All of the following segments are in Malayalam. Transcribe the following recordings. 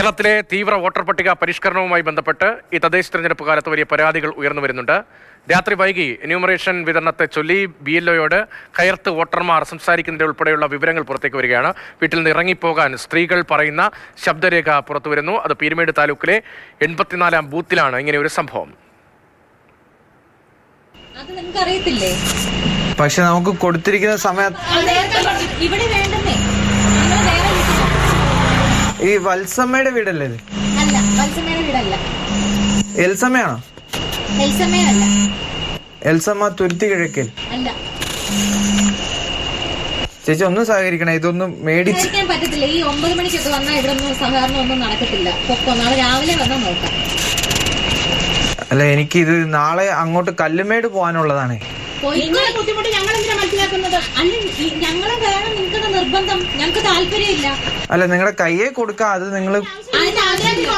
കേരളത്തിലെ തീവ്ര വോട്ടർ പട്ടിക പരിഷ്കരണവുമായി ബന്ധപ്പെട്ട് ഈ തദ്ദേശ തെരഞ്ഞെടുപ്പ് കാലത്ത് വലിയ പരാതികൾ ഉയർന്നു വരുന്നുണ്ട്. രാത്രി വൈകി എന്യൂമറേഷൻ വിതരണത്തെ ചൊല്ലി ബി എൽ ഒയോട് കയർത്ത് വോട്ടർമാർ സംസാരിക്കുന്നതിൽ ഉൾപ്പെടെയുള്ള വിവരങ്ങൾ പുറത്തേക്ക് വരികയാണ്. വീട്ടിൽ നിന്ന് ഇറങ്ങിപ്പോകാൻ സ്ത്രീകൾ പറയുന്ന ശബ്ദരേഖ പുറത്തു വരുന്നു. അത് പീരുമേട് താലൂക്കിലെ എൺപത്തിനാലാം ബൂത്തിലാണ് ഇങ്ങനെ ഒരു സംഭവം. അത് നിങ്ങൾക്ക് അറിയത്തില്ലേ പക്ഷെ നമുക്ക് കൊടുത്തിരിക്കുന്ന സമയത്ത് ഇവിടെ വേണ്ടെന്നേ നിങ്ങൾ വേറെ വീട്ടിൽ പോ. ഈ വത്സമ്മയുടെ വീടല്ലേ ഇത്? അല്ല വത്സമ്മയുടെ വീടല്ല. എൽസമ്മയാണോ? എൽസമ്മയല്ല എൽസമ്മ തുരുത്തി കിഴക്കൽ അല്ല. ചേച്ചി ഒന്നും സഹകരിക്കണേ ഇതൊന്നും മേടിച്ച് കഴിക്കാൻ പറ്റത്തില്ല. ഈ ഒമ്പത് മണിക്കൊക്കെ വന്നാൽ ഇവിടെ ഒന്നും സഹകരണം ഒന്നും നടക്കത്തില്ല. പൊക്കോ നാളെ രാവിലെ വന്നാൽ നോക്കാം. അല്ല എനിക്ക് ഇത് നാളെ അങ്ങോട്ട് കല്ലുമേട് പോകാനുള്ളതാണേ. നിങ്ങളെ ബുദ്ധിമുട്ട് ഞങ്ങൾ എന്തിനാ മനസ്സിലാക്കുന്നത്? അല്ല ഞങ്ങളെ വേണം നിർബന്ധം. ഞങ്ങൾക്ക് താല്പര്യമില്ല. അല്ല നിങ്ങളുടെ കയ്യെ കൊടുക്കാം അത് നിങ്ങൾ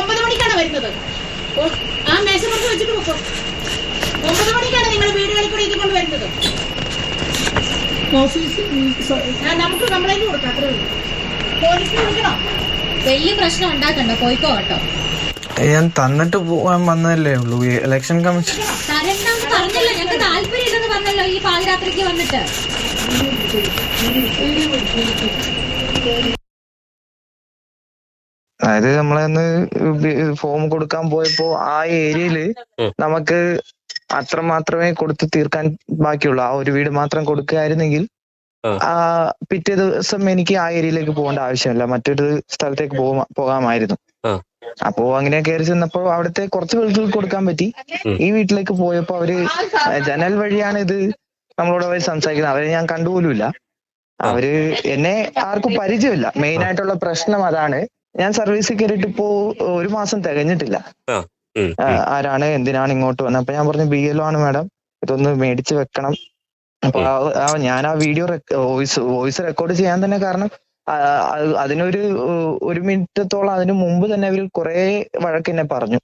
ഒമ്പത് മണിക്കാണ് വരുന്നത്. ആ മേശപ്പുറത്ത് വെച്ചിട്ട് പോകും ഒമ്പത് മണിക്കാണ് നിങ്ങൾ വീടുകളിൽ കൂടി ഇത് കൊണ്ട് വരുന്നത്. നമുക്ക് കംപ്ലൈന്റ് കൊടുക്കാം അത്രേ ഉള്ളൂ. പോലീസിന് വിളിക്കണോ വലിയ പ്രശ്നം ഉണ്ടാക്കണ്ട പോയിക്കോ കേട്ടോ. ഞാൻ തന്നിട്ട് പോകാൻ വന്നതല്ലേ ഉള്ളൂ ഇലക്ഷൻ കമ്മീഷൻ പറഞ്ഞല്ലോ ഞങ്ങൾക്ക് താല്പര്യമില്ലെന്ന് പറഞ്ഞല്ലോ ഈ പാതിരാത്രിക്ക് വന്നിട്ട്. അതായത് നമ്മളന്ന് ഫോം കൊടുക്കാൻ പോയപ്പോ ആ ഏരിയയിൽ നമുക്ക് അത്ര മാത്രമേ കൊടുത്ത് തീർക്കാൻ ബാക്കിയുള്ളൂ. ആ ഒരു വീട് മാത്രം കൊടുക്കുകയായിരുന്നെങ്കിൽ ആ. പിറ്റേ ദിവസം എനിക്ക് ആ ഏരിയയിലേക്ക് പോകേണ്ട ആവശ്യമില്ല. മറ്റൊരു സ്ഥലത്തേക്ക് പോകാ- പോകാമായിരുന്നു. അപ്പോ അങ്ങനെ കയറി ചെന്നപ്പോ അവിടുത്തെ കുറച്ച് വീടുകൾ കൊടുക്കാൻ പറ്റി. ഈ വീട്ടിലേക്ക് പോയപ്പോ അവർ ജനൽ വഴിയാണ് ഇത് നമ്മളോട് അവർ സംസാരിക്കുന്നത് അവരെ ഞാൻ കണ്ടുപോലുമില്ല അവർ എന്നെ ആർക്കും പരിചയമില്ല. മെയിൻ ആയിട്ടുള്ള പ്രശ്നം അതാണ്. ഞാൻ സർവീസിൽ കയറിയിട്ട് ഇപ്പോ ഒരു മാസം തികഞ്ഞിട്ടില്ല. ആരാണ് എന്തിനാണ് ഇങ്ങോട്ട് വന്നത് അപ്പൊ ഞാൻ പറഞ്ഞു ബി എൽ ആണ് മാഡം. ഇതൊന്ന് മേടിച്ച് വെക്കണം. അപ്പൊ ഞാൻ ആ വീഡിയോ വോയിസ് വോയിസ് റെക്കോർഡ് ചെയ്യാൻ തന്നെ കാരണം അതിനൊരു ഒരു മിനിറ്റത്തോളം അതിനു മുമ്പ് തന്നെ അവർ കുറെ വഴക്ക് എന്നെ പറഞ്ഞു.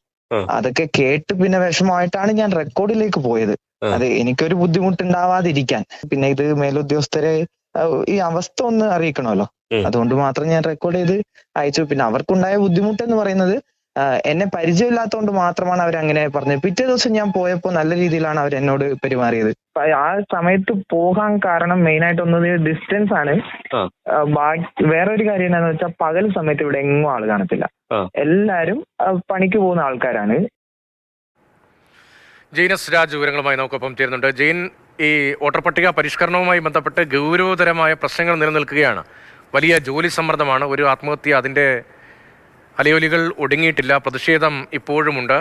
അതൊക്കെ കേട്ട് പിന്നെ വിഷമമായിട്ടാണ് ഞാൻ റെക്കോർഡിലേക്ക് പോയത്. അത് എനിക്കൊരു ബുദ്ധിമുട്ടുണ്ടാവാതിരിക്കാൻ. പിന്നെ ഇത് മേലുദ്യോഗസ്ഥരെ ഈ അവസ്ഥ ഒന്ന് അറിയിക്കണമല്ലോ. അതുകൊണ്ട് മാത്രം ഞാൻ റെക്കോർഡ് ചെയ്ത് അയച്ചു. പിന്നെ അവർക്കുണ്ടായ ബുദ്ധിമുട്ട് എന്ന് പറയുന്നത് എന്നെ പരിചയമില്ലാത്തതുകൊണ്ട് മാത്രമാണ് അവർ അങ്ങനെ പറഞ്ഞത്. പിറ്റേ ദിവസം ഞാൻ പോയപ്പോൾ നല്ല രീതിയിലാണ് അവർ എന്നോട് പെരുമാറിയത്. ആ സമയത്ത് പോകാൻ കാരണം മെയിൻ ആയിട്ട് ഒന്നത് ഡിസ്റ്റൻസ് ആണ്. ആ. ആ, വേറെ ഒരു കാര്യം എന്താണെന്ന് വെച്ചാൽ പകൽ സമയത്ത് ഇവിടെ എങ്ങും ആൾ കാണത്തില്ല. എല്ലാരും പണിക്ക് പോകുന്ന ആൾക്കാരാണ്. ജെയിനസ് രാജ് വിവരങ്ങളുമായി നമുക്കൊപ്പം ചേരുന്നുണ്ട്. ജെയിൻ ഈ വോട്ടർ പട്ടിക പരിഷ്കരണവുമായി ബന്ധപ്പെട്ട് ഗൗരവതരമായ പ്രശ്നങ്ങൾ നിലനിൽക്കുകയാണ്. വലിയ ജോലി സമ്മർദ്ദമാണ്. ഒരു ആത്മഹത്യ അതിന്റെ അലയൊലികൾ ഒടുങ്ങിയിട്ടില്ല പ്രതിഷേധം ഇപ്പോഴുമുണ്ട്.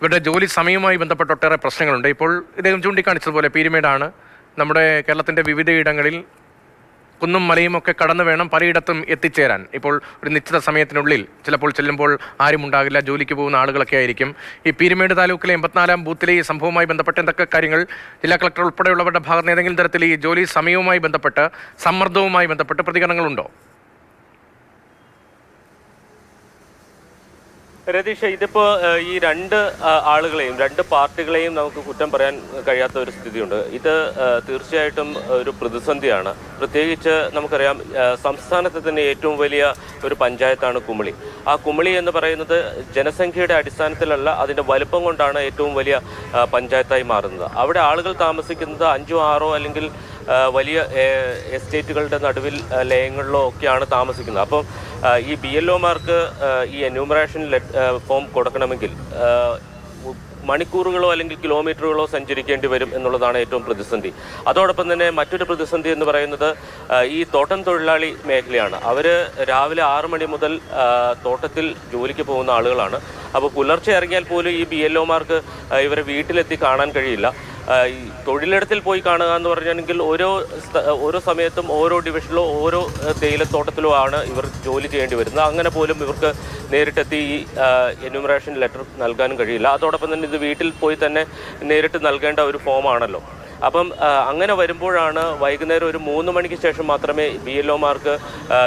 ഇവരുടെ ജോലി സമയവുമായി ബന്ധപ്പെട്ട ഒട്ടേറെ പ്രശ്നങ്ങളുണ്ട്. ഇപ്പോൾ ഇദ്ദേഹം ചൂണ്ടിക്കാണിച്ചതുപോലെ പീരുമേടാണ്. നമ്മുടെ കേരളത്തിന്റെ വിവിധയിടങ്ങളിൽ കുന്നും മലയും ഒക്കെ കടന്നു വേണം പലയിടത്തും എത്തിച്ചേരാൻ. ഇപ്പോൾ ഒരു നിശ്ചിത സമയത്തിനുള്ളിൽ ചിലപ്പോൾ ചെല്ലുമ്പോൾ ആരും ഉണ്ടാകില്ല ജോലിക്ക് പോകുന്ന ആളുകളൊക്കെ ആയിരിക്കും. ഈ പീരുമേട് താലൂക്കിലെ എൺപത്തിനാലാം ബൂത്തിലെ ഈ സംഭവവുമായി ബന്ധപ്പെട്ട് എന്തൊക്കെ കാര്യങ്ങൾ? ജില്ലാ കളക്ടർ ഉൾപ്പെടെയുള്ളവരുടെ ഭാഗത്ത് ഏതെങ്കിലും തരത്തിൽ ഈ ജോലി സമയവുമായി ബന്ധപ്പെട്ട് സമ്മർദ്ദവുമായി ബന്ധപ്പെട്ട് പ്രതികരണങ്ങളുണ്ടോ? രതീഷ് ഇതിപ്പോ ഈ രണ്ട് ആളുകളെയും രണ്ട് പാർട്ടികളെയും നമുക്ക് കുറ്റം പറയാൻ കഴിയാത്ത ഒരു സ്ഥിതിയുണ്ട്. ഇത് തീർച്ചയായിട്ടും ഒരു പ്രതിസന്ധിയാണ്. പ്രത്യേകിച്ച് നമുക്കറിയാം സംസ്ഥാനത്തെ തന്നെ ഏറ്റവും വലിയ ഒരു പഞ്ചായത്താണ് കുമളി. ആ കുമളി എന്ന് പറയുന്നത് ജനസംഖ്യയുടെ അടിസ്ഥാനത്തിലല്ല അതിന്റെ വലുപ്പം കൊണ്ടാണ് ഏറ്റവും വലിയ പഞ്ചായത്തായി മാറുന്നത്. അവിടെ ആളുകൾ താമസിക്കുന്നത് അഞ്ചോ ആറോ അല്ലെങ്കിൽ വലിയ എസ്റ്റേറ്റുകളുടെ നടുവിൽ ലയങ്ങളിലോ ഒക്കെയാണ് താമസിക്കുന്നത്. അപ്പം ഈ ബി എൽ ഒമാർക്ക് ഈ എന്യൂമറേഷൻ ഫോം കൊടുക്കണമെങ്കിൽ മണിക്കൂറുകളോ അല്ലെങ്കിൽ കിലോമീറ്ററുകളോ സഞ്ചരിക്കേണ്ടി വരും എന്നുള്ളതാണ് ഏറ്റവും പ്രതിസന്ധി. അതോടൊപ്പം തന്നെ മറ്റൊരു പ്രതിസന്ധി എന്ന് പറയുന്നത് ഈ തോട്ടം തൊഴിലാളി മേഖലയാണ്. അവർ രാവിലെ ആറ് മണി മുതൽ തോട്ടത്തിൽ ജോലിക്ക് പോകുന്ന ആളുകളാണ്. അപ്പോൾ പുലർച്ചെ ഇറങ്ങിയാൽ പോലും ഈ ബി എൽ ഒമാർക്ക് ഇവരെ വീട്ടിലെത്തി കാണാൻ കഴിയില്ല. തൊഴിലിടത്തിൽ പോയി കാണുക എന്ന് പറഞ്ഞാണെങ്കിൽ ഓരോ ഓരോ സമയത്തും ഓരോ ഡിവിഷനിലോ ഓരോ തേയിലത്തോട്ടത്തിലോ ആണ് ഇവർ ജോലി ചെയ്യേണ്ടി വരുന്നത്. അങ്ങനെ പോലും ഇവർക്ക് നേരിട്ടെത്തി ഈ എന്യൂമറേഷൻ ലെറ്റർ നൽകാനും കഴിയില്ല. അതോടൊപ്പം തന്നെ ഇത് വീട്ടിൽ പോയി തന്നെ നേരിട്ട് നൽകേണ്ട ഒരു ഫോമാണല്ലോ അപ്പം അങ്ങനെ വരുമ്പോഴാണ് വൈകുന്നേരം ഒരു മൂന്ന് മണിക്ക് ശേഷം മാത്രമേ ബി എൽ ഒമാർക്ക്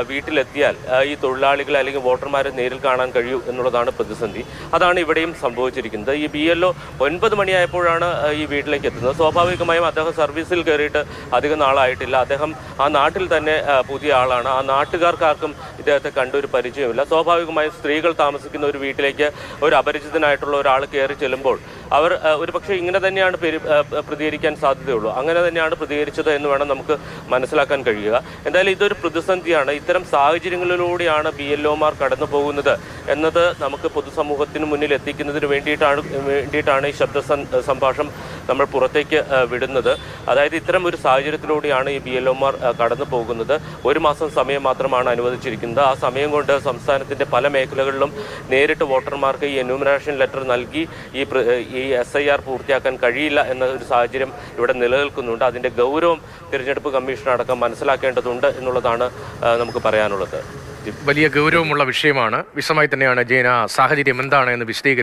വീട്ടിലെത്തിയാൽ ഈ തൊഴിലാളികളെ അല്ലെങ്കിൽ വോട്ടർമാരെ നേരിൽ കാണാൻ കഴിയൂ എന്നുള്ളതാണ് പ്രതിസന്ധി. അതാണ് ഇവിടെയും സംഭവിച്ചിരിക്കുന്നത്. ഈ ബി എൽ ഒ ഒൻപത് മണിയായപ്പോഴാണ് ഈ വീട്ടിലേക്ക് എത്തുന്നത്. സ്വാഭാവികമായും അദ്ദേഹം സർവീസിൽ കയറിയിട്ട് അധികം നാളായിട്ടില്ല. അദ്ദേഹം ആ നാട്ടിൽ തന്നെ പുതിയ ആളാണ്. ആ നാട്ടുകാർക്കാർക്കും ഇദ്ദേഹത്തെ കണ്ടൊരു പരിചയമില്ല. സ്വാഭാവികമായും സ്ത്രീകൾ താമസിക്കുന്ന ഒരു വീട്ടിലേക്ക് ഒരു അപരിചിതനായിട്ടുള്ള ഒരാൾ കയറി ചെല്ലുമ്പോൾ അവർ ഒരു പക്ഷേ ഇങ്ങനെ തന്നെയാണ് പെരു- പ്രതികരിക്കാൻ സാധ്യതയുള്ളൂ. അങ്ങനെ തന്നെയാണ് പ്രതികരിച്ചത് എന്ന് വേണം നമുക്ക് മനസ്സിലാക്കാൻ കഴിയുക. എന്തായാലും ഇതൊരു പ്രതിസന്ധിയാണ്. ഇത്തരം സാഹചര്യങ്ങളിലൂടെയാണ് ബി എൽ ഒമാർ കടന്നു പോകുന്നത് എന്നത് നമുക്ക് പൊതുസമൂഹത്തിന് മുന്നിൽ എത്തിക്കുന്നതിന് വേണ്ടിയിട്ടാണ് വേണ്ടിയിട്ടാണ് ഈ ശബ്ദ സംഭാഷണം നമ്മൾ പുറത്തേക്ക് വിടുന്നത്. അതായത് ഇത്തരം ഒരു സാഹചര്യത്തിലൂടെയാണ് ഈ ബി എൽ ഒമാർ കടന്നു പോകുന്നത്. ഒരു മാസം സമയം മാത്രമാണ് അനുവദിച്ചിരിക്കുന്നത്. ആ സമയം കൊണ്ട് സംസ്ഥാനത്തിന്റെ പല മേഖലകളിലും നേരിട്ട് വോട്ടർമാർക്ക് ഈ എന്യൂമിനേഷൻ ലെറ്റർ നൽകി ഈ ഈ എസ് ഐ ആർ പൂർത്തിയാക്കാൻ കഴിയില്ല എന്ന ഒരു സാഹചര്യം ഇവിടെ നിലനിൽക്കുന്നുണ്ട്. അതിന്റെ ഗൗരവം തിരഞ്ഞെടുപ്പ് കമ്മീഷൻ അടക്കം മനസ്സിലാക്കേണ്ടതുണ്ട് എന്നുള്ളതാണ് നമുക്ക് പറയാനുള്ളത്. വലിയ ഗൗരവമുള്ള വിഷയമാണ്. വിശദമായി തന്നെയാണ് ജയന സാഹചര്യം എന്താണ് എന്ന് വിശദീകരിച്ചത്